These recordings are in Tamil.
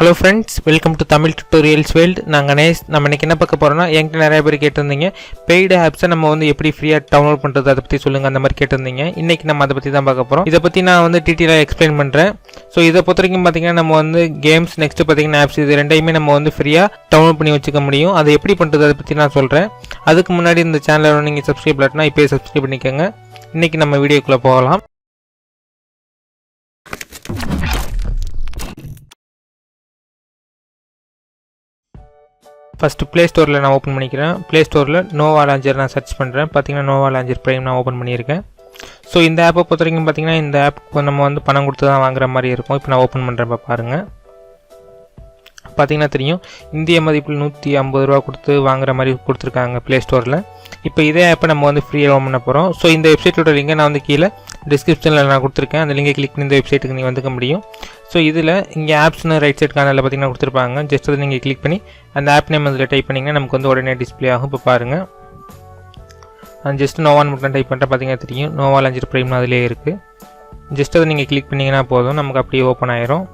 Hello friends welcome to Tamil tutorials world நாங்கள் கணேஷ் நம்ம இன்னைக்கு என்ன பார்க்க போகிறோம்னா என்கிட்ட நிறைய பேர் கேட்டிருந்தீங்க. பெய்டு ஆப்ஸை நம்ம வந்து எப்படி ஃப்ரீயாக டவுன்லோட் பண்ணுறது அதை பற்றி சொல்லுங்கள் அந்த மாதிரி கேட்டிருந்தீங்க. இன்றைக்கி நம்ம அதை பற்றி தான் பார்க்க போகிறோம் இதை பற்றி நான் வந்து டீட்டெயிலாக எக்ஸ்பிளைன் பண்ணுறேன் ஸோ இதை பொறுத்த வரைக்கும் பார்த்தீங்கன்னா நம்ம வந்து கேம்ஸ் நெக்ஸ்ட் பார்த்தீங்கன்னா ஆப்ஸ் இது ரெண்டையுமே நம்ம வந்து ஃப்ரீயாக டவுன்லோட் பண்ணி வச்சுக்க முடியும். அதை எப்படி பண்ணுறது அதை பற்றி நான் சொல்கிறேன் அதுக்கு முன்னாடி இந்த சேனலை நீங்கள் சப்ஸ்கிரைப் பண்ணா இப்போயே சப்ஸ்கிரைப் பண்ணிக்கோங்க. இன்றைக்கி நம்ம வீடியோக்குள்ளே போகலாம். ஃபஸ்ட்டு ப்ளே ஸ்டோரில் நான் ஓப்பன் பண்ணிக்கிறேன். ப்ளே ஸ்டோரில் நோவா லாஞ்சர் நான் சர்ச் பண்ணுறேன் பார்த்தீங்கன்னா நோவா லாஞ்சர் ப்ரைம் நான் ஓப்பன் பண்ணியிருக்கேன். ஸோ இந்த ஆப்பை பொறுத்த வரைக்கும் பார்த்தீங்கன்னா இந்த ஆப் நம்ம வந்து பணம் கொடுத்து தான் வாங்குற மாதிரி இருக்கும். இப்போ நான் ஓப்பன் பண்ணுறப்ப பாருங்கள் பார்த்தீங்கன்னா தெரியும். இந்திய மதிப்பில் நூற்றி ஐம்பது ரூபா கொடுத்து வாங்குற மாதிரி கொடுத்துருக்காங்க ப்ளே ஸ்டோரில் இப்போ இதே ஆப்பை நம்ம வந்து ஃப்ரீயாக ஓம் பண்ண போகிறோம் ஸோ இந்த வெப்சைட்டோட லிங்கை நான் வந்து கீழே டிஸ்கிரிப்ஷனில் நான் கொடுத்துருக்கேன். அந்த லிங்கை கிளிக் பண்ணி இந்த வெப்சைட்டுக்கு நீங்கள் வந்துக்க முடியும். ஸோ இதில் இங்கே ஆப்ஸ்னு ரைட் சைட் கானலில் பார்த்தீங்கன்னா கொடுத்துருப்பாங்க. ஜஸ்ட் அதை நீங்கள் கிளிக் பண்ணி அந்த ஆப் நேம் அதில் டைப் பண்ணிங்கன்னா நமக்கு வந்து உடனே டிஸ்ப்ளே ஆகும். இப்போ பாருங்கள் நான் ஜஸ்ட் நோவான் மட்டும் டைப் பண்ணுறேன் பார்த்தீங்கன்னா தெரியும். நோவா லஞ்சர் ப்ரைம்னு அதிலே இருக்குது ஜஸ்ட் அதை நீங்கள் கிளிக் பண்ணிங்கன்னா போதும். நமக்கு அப்படியே ஓப்பன் ஆயிரும்.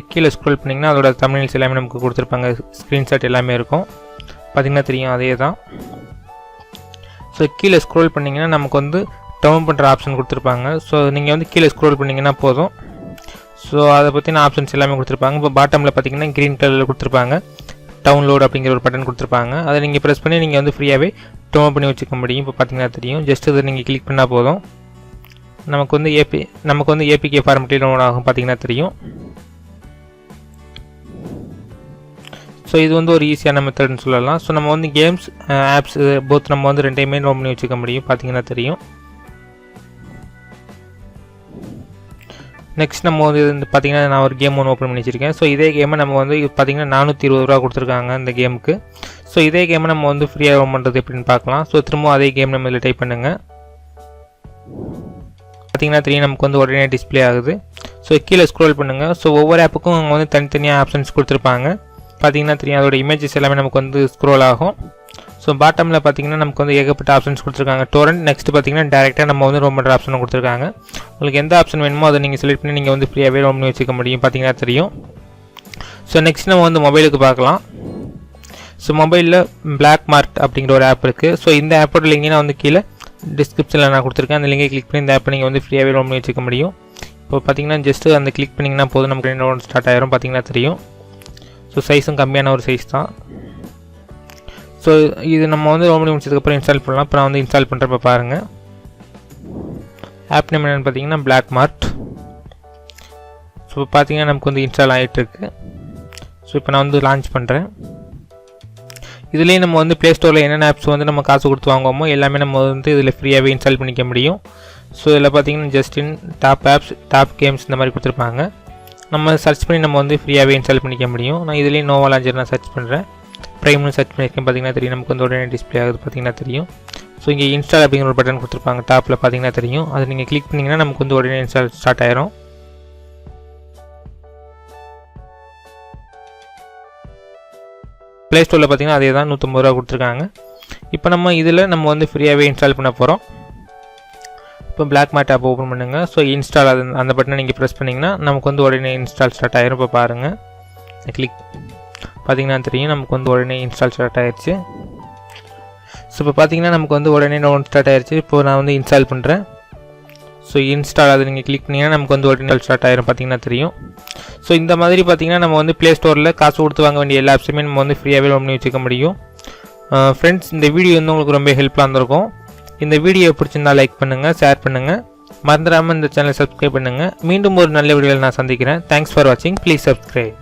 இப்போ கீழே ஸ்க்ரோல் பண்ணிங்கன்னா அதோட தமிழ்ஸ் எல்லாமே நமக்கு கொடுத்துருப்பாங்க. ஸ்க்ரீன்ஷாட் எல்லாமே இருக்கும். பார்த்தீங்கன்னா தெரியும் அதே தான் ஸோ கீழே ஸ்க்ரோல் பண்ணிங்கன்னா நமக்கு வந்து டவுன் பண்ணுற ஆப்ஷன் கொடுத்துருப்பாங்க. ஸோ நீங்கள் வந்து கீழே ஸ்க்ரோல் பண்ணிங்கன்னா போதும். ஸோ அதை பற்றின ஆப்ஷன்ஸ் எல்லாமே கொடுத்துருப்பாங்க. இப்போ பாட்டமில் பார்த்தீங்கன்னா க்ரீன் கலரில் கொடுத்துருப்பாங்க. டவுன்லோட் அப்படிங்கிற ஒரு பட்டன் கொடுத்துருப்பாங்க. அதை நீங்கள் ப்ரெஸ் பண்ணி நீங்கள் வந்து ஃப்ரீயாகவே டவுன் பண்ணி வச்சுக்க முடியும். இப்போ பார்த்தீங்கன்னா தெரியும். ஜஸ்ட் இதை நீங்கள் கிளிக் பண்ணால் போதும். நமக்கு வந்து ஏபி நமக்கு வந்து ஏபிகே ஃபார்மெட்டில் ஆகும் பார்த்தீங்கன்னா தெரியும். ஸோ இது வந்து ஒரு ஈஸியான மெத்தட்னு சொல்லலாம். ஸோ நம்ம வந்து கேம்ஸ் ஆப்ஸ் போத் நம்ம வந்து ரெண்டையுமே டவுன் பண்ணி வச்சுக்க முடியும். பார்த்தீங்கன்னா தெரியும். நெக்ஸ்ட் நம்ம வந்து இது பார்த்தீங்கன்னா நான் ஒரு கேம் ஒன்று ஓப்பன் பண்ணி வச்சுருக்கேன். ஸோ இதே கேமை நம்ம வந்து பார்த்தீங்கன்னா நானூற்றி இருபது ரூபா கொடுத்துருக்காங்க இந்த கேமுக்கு ஸோ இதே கேமை நம்ம வந்து ஃப்ரீயாக ஓப்பன் பண்ணுறது எப்படின்னு பார்க்கலாம். ஸோ திரும்பவும் அதே கேம் நம்ம இதில் டைப் பண்ணுங்கள் பார்த்தீங்கன்னா தெரியும் நமக்கு வந்து உடனே டிஸ்ப்ளே ஆகுது. ஸோ கீழே ஸ்க்ரோல் பண்ணுங்கள் ஸோ ஒவ்வொரு ஆப்புக்கும் அவங்க வந்து தனித்தனியாக ஆப்ஷன்ஸ் கொடுத்துருப்பாங்க. பார்த்தீங்கன்னா தெரியும். அதோட இமேஜஸ் எல்லாமே நமக்கு வந்து ஸ்க்ரோல் ஆகும். ஸோ பாட்டமில் பார்த்தீங்கன்னா நமக்கு வந்து ஏகப்பட்ட ஆப்ஷன்ஸ் கொடுத்துருக்காங்க. டோரண்ட் நெக்ஸ்ட் பார்த்தீங்கன்னா டேரெக்டாக நம்ம வந்து ரோம் பண்ணுற ஆப்ஷன் கொடுத்துருக்காங்க. உங்களுக்கு எந்த ஆப்ஷன் வேணுமோ அதை நீங்கள் செலக்ட் பண்ணி நீங்கள் வந்து ஃப்ரீயாகவே ரோம் பண்ணி வச்சுக்க முடியும். பார்த்தீங்கன்னா தெரியும். ஸோ நெக்ஸ்ட் நம்ம வந்து மொபைலுக்கு பார்க்கலாம். ஸோ மொபைலில் பிளாக் மார்க் அப்படிங்கிற ஒரு ஆப் இருக்குது ஸோ இந்த ஆப்போட லிங்கை நான் வந்து கீழே டிஸ்கிரிப்ஷனில் நான் கொடுத்துருக்கேன். அந்த லிங்கை கிளிக் பண்ணி இந்த ஆப்பை நீங்கள் வந்து ஃப்ரீயாகவே ரோம் பண்ணி வச்சுக்க முடியும். இப்போ பார்த்தீங்கன்னா ஜஸ்ட்டு அந்த கிளிக் பண்ணிங்கன்னா போதும். நமக்கு ரெண்டு ஸ்டார்ட் ஆயிரும். பார்த்தீங்கன்னா தெரியும். ஸோ சைஸும் கம்மியான ஒரு சைஸ் தான். ஸோ இது நம்ம வந்து ரொம்ப முடிச்சதுக்கப்புறம் இன்ஸ்டால் பண்ணலாம். அப்புறம் வந்து இன்ஸ்டால் பண்ணுறப்ப பாருங்கள் ஆப் நேம் என்னென்னு பார்த்தீங்கன்னா பிளாக் மார்ட் ஸோ இப்போ பார்த்தீங்கன்னா நமக்கு வந்து இன்ஸ்டால் ஆகிட்டுருக்கு ஸோ இப்போ நான் வந்து லான்ச் பண்ணுறேன் இதுலேயே நம்ம வந்து ப்ளே ஸ்டோரில் என்னென்ன ஆப்ஸ் வந்து நம்ம காசு கொடுத்து வாங்குவோமோ எல்லாமே நம்ம வந்து இதில் ஃப்ரீயாகவே இன்ஸ்டால் பண்ணிக்க முடியும். ஸோ இதில் பார்த்தீங்கன்னா just in top apps top games இந்த மாதிரி கொடுத்துருப்பாங்க. நம்ம சர்ச் பண்ணி நம்ம வந்து ஃப்ரீயாகவே இன்ஸ்டால் பண்ணிக்க முடியும். நான் இதுலேயும் நோவா லாஞ்சர் நான் சர்ச் பண்ணுறேன் ப்ரைம்னு சர்ச் பண்ணியிருக்கேன் பார்த்தீங்கன்னா தெரியும். நமக்கு வந்து உடனே டிஸ்ப்ளே ஆகுது பார்த்தீங்கன்னா தெரியும். ஸோ இங்கே இன்ஸ்டால் அப்படிங்கிற ஒரு பட்டன் கொடுத்துருப்பாங்க. டாப்பில் பார்த்தீங்கன்னா தெரியும். அதை நீங்கள் கிளிக் பண்ணிங்கன்னா நமக்கு வந்து உடனே இன்ஸ்டால் ஸ்டார்ட் ஆயிரும். ப்ளே ஸ்டோரில் பார்த்தீங்கன்னா அதே தான் நூற்றம்பது ரூபா கொடுத்துருக்காங்க. இப்போ நம்ம இதில் நம்ம வந்து ஃப்ரீயாகவே இன்ஸ்டால் பண்ண போகிறோம் இப்போ பிளாக் மேட் ஆப் ஓப்பன் பண்ணுங்கள் ஸோ இன்ஸ்டால் அது அந்த பட்டனை நீங்கள் ப்ரெஸ் பண்ணிங்கன்னா நமக்கு வந்து உடனே இன்ஸ்டால் ஸ்டார்ட் ஆயிரும். இப்போ பாருங்கள் கிளிக் பார்த்தீங்கன்னா தெரியும் நமக்கு வந்து உடனே இன்ஸ்டால் ஸ்டார்ட் ஆயிடுச்சு ஸோ இப்போ பார்த்தீங்கன்னா நமக்கு வந்து உடனே டவுன் ஸ்டார்ட் ஆயிடுச்சு இப்போ நான் வந்து இன்ஸ்டால் பண்ணுறேன் ஸோ இன்ஸ்டால் அதை நீங்கள் கிளிக் பண்ணிங்கன்னா நமக்கு வந்து உடனே ஸ்டார்ட் ஆயிரும். பார்த்தீங்கன்னா தெரியும். ஸோ இந்த மாதிரி பார்த்தீங்கன்னா நம்ம வந்து ப்ளே ஸ்டோரில் காசு கொடுத்து வாங்க வேண்டிய எல்லா ஆப்ஸுமே நம்ம வந்து ஃப்ரீயாகவே பண்ணி வச்சுக்க முடியும். ஃப்ரெண்ட்ஸ் இந்த வீடியோ வந்து உங்களுக்கு ரொம்ப ஹெல்ப்ஃபுல்லாக இருந்திருக்கும். இந்த வீடியோ பிடிச்சிருந்தா லைக் பண்ணுங்கள் ஷேர் பண்ணுங்கள் மறந்துடாமல் இந்த சேனலை சப்ஸ்கிரைப் பண்ணுங்கள் மீண்டும் ஒரு நல்ல வீடியோவில் நான் சந்திக்கிறேன். தேங்க்ஸ் ஃபார் வாட்சிங் ப்ளீஸ் சப்ஸ்கிரைப்